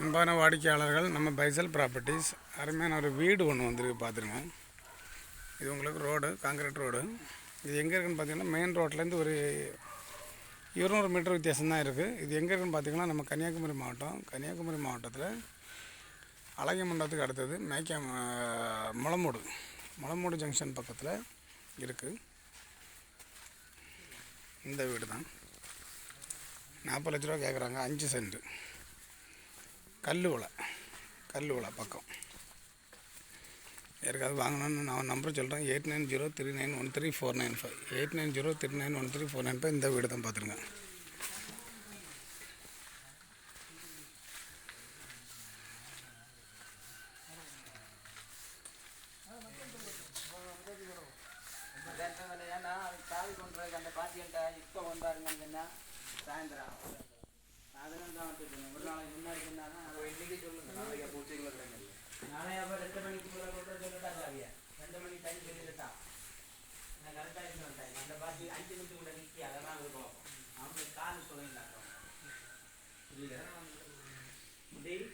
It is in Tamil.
அன்பான வாடிக்கையாளர்கள் நம்ம பைசல் ப்ராப்பர்ட்டிஸ். அருமையான ஒரு வீடு ஒன்று வந்திருக்கு பார்த்துருங்க இது உங்களுக்கு ரோடு காங்கிரீட் ரோடு. இது எங்கே இருக்குன்னு பார்த்தீங்கன்னா மெயின் ரோட்லேருந்து ஒரு இருநூறு மீட்டர் வித்தியாசம் தான் இருக்குது இது எங்கே இருக்குன்னு பார்த்தீங்கன்னா நம்ம கன்னியாகுமரி மாவட்டம். கன்னியாகுமரி மாவட்டத்தில் அழகிய மண்டபத்துக்கு அடுத்தது மேய்க்கா முளமூடு. முளமூடு ஜங்ஷன் பக்கத்தில் இருக்குது இந்த வீடு தான் நாற்பது லட்ச ரூபா கேட்குறாங்க அஞ்சு சென்ட்டு கல் உலை பக்கம். யாருக்காவது வாங்கணும்னு நான் நம்பர் சொல்கிறேன் eight nine zero three nine one three four nine five. Eight nine zero three nine one three four nine five. இந்த வீடு தான் பார்த்துருங்க அதான் ஏன்னா அது காவி கொண்டு அந்த பாட்டியன்ட்ட இப்போ வந்தாருங்கன்னு சொன்னா சாயந்தரம் அதனால தான் வந்துட்டு ஒரு நாளைக்கு பாட்டி அஞ்சு நிமிஷம் கூட நிற்கி அதெல்லாம் இருக்கும் அவங்களுக்கு கால் சொல்லிடலாம் புரியல டேய்